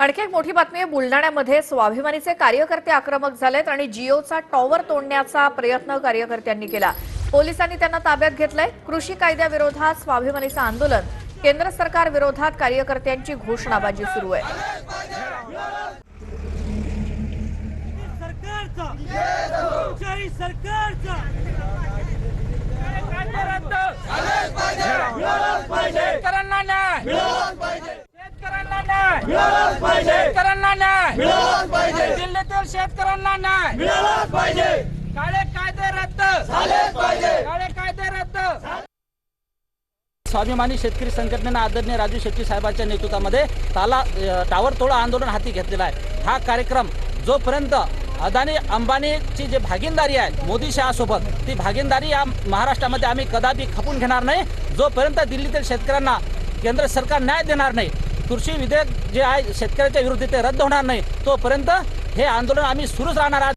आणखी एक मोठी बातमी आहे बुलढाण्यामध्ये स्वाभिमानीचे कार्यकर्ते आक्रमक झालेत आणि जिओचा टॉवर तोडण्याचा प्रयत्न कार्यकर्त्यांनी केला. पोलिसांनी त्यांना ताब्यात घेतलंय. कृषी कायद्याविरोधात स्वाभिमानीचं आंदोलन. केंद्र सरकार विरोधात कार्यकर्त्यांची घोषणाबाजी सुरू आहे सरकारचा लोकशाही सरकारचा शेतकऱ्यांना न्याय शेतकऱ्यांना न्याय शेतकऱ्यांना न्याय दिल्लीतील शेतकऱ्यांना न्याय. काळे कायदे रद्द. काळे कायदे रद्द. स्वाभिमानी शेतकरी संघटनेनं आदरणीय राजू शेट्टी साहेबांच्या नेतृत्वामध्ये ताला टावर तोडा आंदोलन हाती घेतलेला आहे. हा कार्यक्रम जोपर्यंत अदानी अंबानीची जी भागीदारी आहे मोदी शहासोबत ती भागीदारी या महाराष्ट्रामध्ये आम्ही कदापि खपून घेणार नाही. जोपर्यंत दिल्लीतील शेतकऱ्यांना केंद्र सरकार न्याय देणार नाही कृषी विधेयक जे आहे शेतकऱ्याच्या विरुद्ध ते रद्द होणार नाही. तोपर्यंत हे आंदोलन आम्ही सुरूच राहणार आहोत.